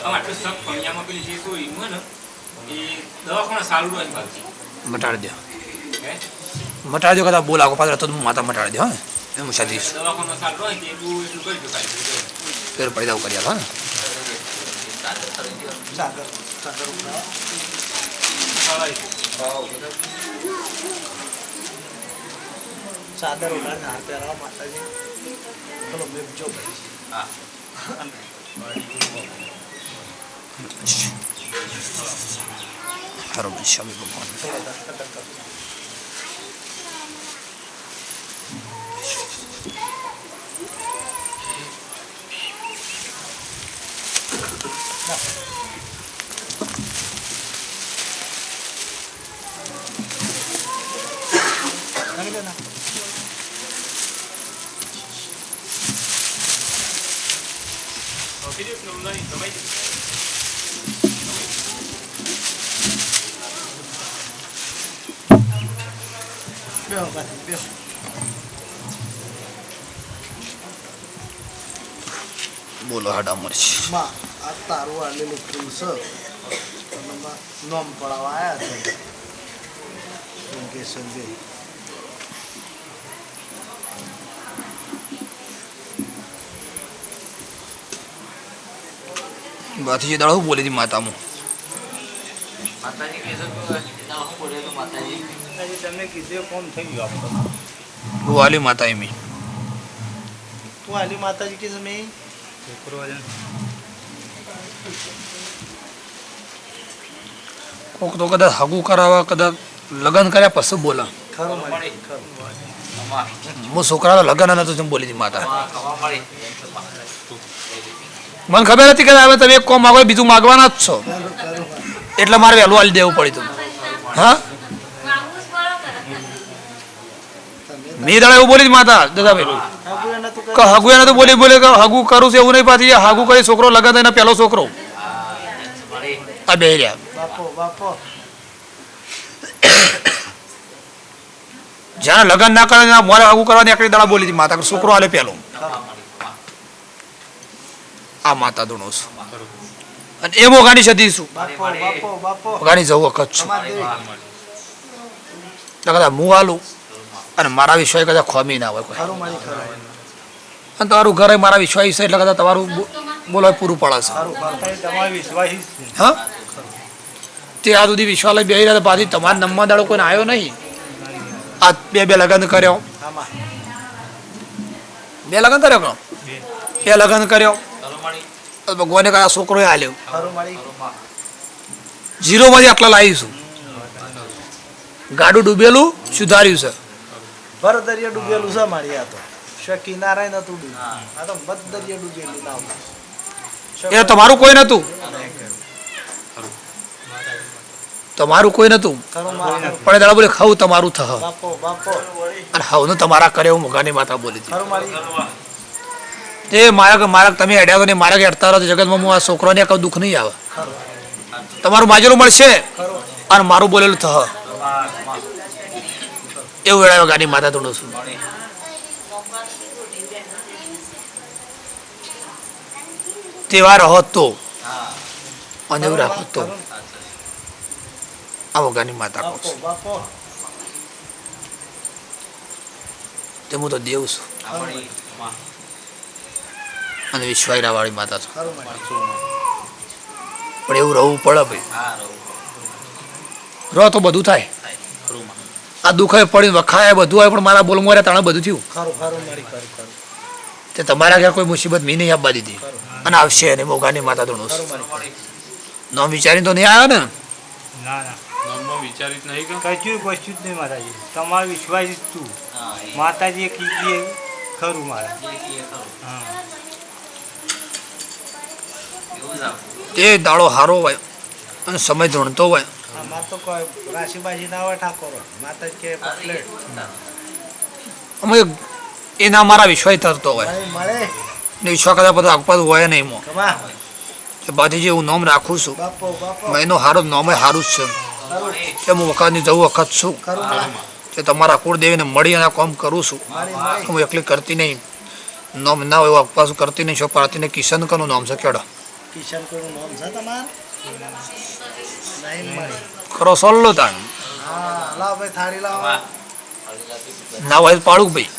આટલું સખ ફળિયામાં પેલી જે કોઈ હોય ને એ દવાખાના સારું રહે પાછી મટાડી દો. હે? મટાડી દો કદાચ બોલ આગો પાછળ તો માતા મટાડી દો હા એમ સાથી દવાખાનો સારું રહે કે એટલું એટલું કરી દો ખાલી ફેર પડી દઉં કરી હા ચાદર ઉડાડીને હાથ પહેરાવો માતાજી. ચલો મેં જો હારો સ્વામી ભગવાન થોડો દસ્તક કરો. નાખી દે ના. ઓકે જો નોંધાઈ સમય બેહો બાજુ, બેહો. બોલો હાડા મરશે માં આ તારું આલેલું ફૂલ છે. અને માં નોમ પડાવવા આવ્યા છે. સંકે સંજય બાથી જે દાડો બોલે છે માતામાં? માતાજી હું તો માતાજી. તમને કીધું કોમ થઈ ગયું આપણે માતા એમી તું આલી માતાજી કીધું મેં? કોક તો કદાચ હગું કરાવવા કદાચ લગ્ન કર્યા પછી બોલા. ખરું હું છોકરા લગ્ન નતો તેમ બોલી માતા. મને ખબર હતી કે હવે તમે એક કોમ માગો બીજું માગવાના જ છો. એટલે મારે વહેલું આલી દેવું પડ્યું હતું હા? મેં દાડા એવું બોલી હતી માતા દાદાભાઈ કે હગુ એને તો બોલી બોલી કે હગુ કરું છું એવું નહીં પાછી. હગુ કરી છોકરો લગન એના પહેલો છોકરો. આ બે રહ્યા. જ્યાં લગન ના કરે ત્યાં મારે હગુ કરવાની આકડી દાડા બોલી હતી માતા છોકરો આલે પહેલો. આ માતા ધૂણો છું. અને એ મોગાની સદી છું બાપો બાપો બાપો. જવું વખત છું. કદાચ હું આલું અને મારા વિશ્વાસ કદાચ ખોમી ના હોય કોઈ. અને તમારું ઘરે મારા વિશ્વાસ છે એટલે કદાચ તમારું બોલાય પૂરું પડે છે. હા? તે આ સુધી વિશ્વાસ બે બેહી રહ્યા પાછી તમારા નમવા દાડો કોઈને આવ્યો નહીં? આ બે બે લગ્ન કર્યો. બે લગ્ન કર્યો બે. લગ્ન કર્યો. ભગવાને કયા છોકરો હાલ્યો. ઝીરોમાંથી આટલા લાવીશું ગાડું ડૂબેલું સુધાર્યું છે. ભર દરિયા ડૂબેલું છે મારી આ તો. શે નતું આ તો મત દરિયા ડૂબેલું એ તમારું કોઈ નતું? તમારું કોઈ નતું? પણ દાદા બોલે ખાવું તમારું થહ. અને હાવનું તમારા કરે હું મગાની માતા બોલી હતી. એ મારા મારા તમે અડ્યા તો મારા અડતા રહો જગતમાં હું આ છોકરાને કહું, દુઃખ નહીં આવે. તમારું માજેલું મળશે? અને મારું બોલેલું થહ. એવું વેળા ગાડી માતા ધૂણું છું. તહેવાર તો અને એવું રાખો તો. આવો ગાની માતા કહું છું. તે હું તો દેવ છું. અને વિશ્વાયરા વાળી માતા છો. પણ એવું રહેવું પડે ભાઈ. રહો તો બધું થાય. આ દુખાય પડી વખાય બધું હોય પણ મારા બોલ રહ્યા તાણે બધું થયું. ખરું ખરું મારી ખરું ખરું તે તમારા ઘેર કોઈ મુસીબત મેં નહીં આપવા દીધી. અને આવશે અને મોગાની માતા ધૂણું નામ વિચારીને તો નહીં આવ્યો ને? ના ના. નામમાં વિચારી જ નહીં કે? વસ્તુ જ નહીં માતાજી. તમારો વિશ્વાસ તું. હા એ. માતાજીએ કીધી ખરું મારા. હા. તે દાડો હારો હોય અને સમય ધૂણતો હોય. અમે એના મારા વિશ્વાસ ધરતો હોય. ને વિશ્વાસ કદાચ બધા આગપાસ હોય નહીં મો કે બાથી જે હું નોમ રાખું છું. એનો હારો નોમે હારું જ છે. કે હું વખતની જવું વખત છું. કે તમારા કુળદેવીને મળી અને કામ કરું છું. હું એકલી કરતી નહીં. નોમ ના હોય એવું અપવાસ કરતી નહીં. છો પાર્થીને કિશન કનું નામ છે કેડો કિશન કોઈનું નામ છે તમારે? નહીં મળે. ખરો સોલ્લો તાણ. હા લાવ ભાઈ થાળી લાવો. ના હોય પાડું ભાઈ.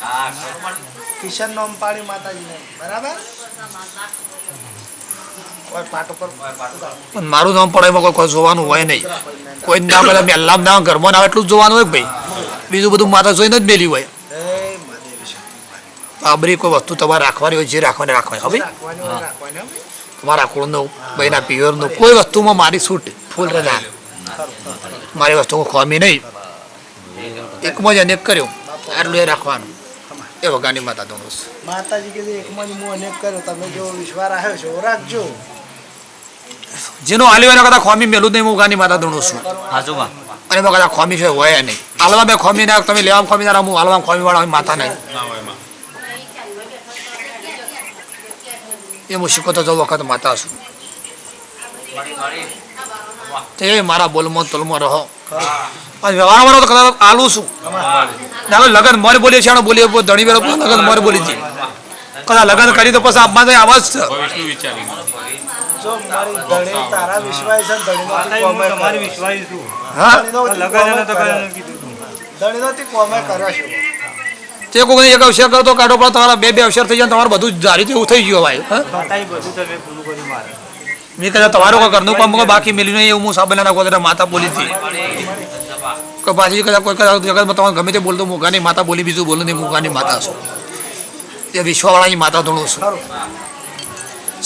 કિશન નામ પાડી માતાજીને બરાબર? ઓય પાટો પર પણ મારું નામ પડે એમાં કોઈ કોઈ જોવાનું હોય નહીં. કોઈ ના પેલા મેલ્લામ ના ઘરમાં ના આવે એટલું જ જોવાનું હોય ભાઈ. બીજું બધું માતા જોઈને જ મેલી હોય. બાબરી કોઈ વસ્તુ તમારે રાખવાની હોય જે રાખવાની રાખવાની હવે રાખવાની હો. તમારા કુળનું પિયરનું કોઈ વસ્તુમાં મારી છૂટ ફૂલ રજા. મારી વસ્તુ ખોમી નહીં. એકમાં જ અનેક કર્યો. આટલું એ રાખવાનું. એ વગાની માતા દોણું માતાજી કીધું એકમાં જ હું અનેક કર્યો. તમે જો વિશ્વાસ આવ્યો છો રાખજો. જેનો હાલ્યો એના કદાચ ખોમી મેલું નહીં હું ગાની માતા દોણું છું હાજુમાં. અને એમાં કદાચ ખોમી છે હોય નહીં. હાલવા મેં ખોમી ના તમે લેવા ખોમી ના હું હાલવામાં ખોમી વાળા માતા નહીં ના હોય એમાં એ હું શીખવતો જો વખત માતા છું. તે મારા બોલમાં તલમાં રહો. અને વ્યવહાર વાળો તો કદાચ આલું છું. ના લગન મર બોલીએ છે બોલીએ ધણી વેળો લગન મર બોલી છે. કદાચ લગન કરી તો પછી આપમાં આવાજ છે. જો મારી ધણી તારા વિશ્વાસ છે ધણીનો તી માતાજી, હું. વિશ્વાસ છું લગન તો કીધું. ધણીનો તી કોમે કર્યો છે. તે કોઈ એક અવસર કરતો કાઢો પણ તમારા બે બે અવસર થઈ જાય તમારું બધું જારી એવું થઈ ગયું ભાઈ મેં કદાચ તમારું કોઈ ઘરનું કામ બાકી મેલ્યું નહીં એવું હું સાબેલાના ગોદરા માતા બોલી હતી. કે પાછી કદાચ કોઈ કદાચ જગતમાં તમારે ગમે તે બોલતો મુગાની માતા બોલી બીજું બોલું નહીં મુગાની માતા છું. એ વિશ્વવાળાની માતા ધોણું છું.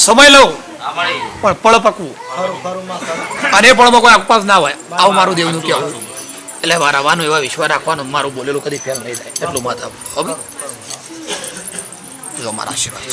સમય લઉં પણ પળ પકવું. અને પળમાં કોઈ અપવાસ ના હોય. આવું મારું દેવનું કહેવું. એટલે મારાવાનું એવા વિશ્વાસ રાખવાનો, મારું બોલેલું કદી ફેલ નહીં થાય. એટલું માતા હવે જો મારા આશીર્વાદ.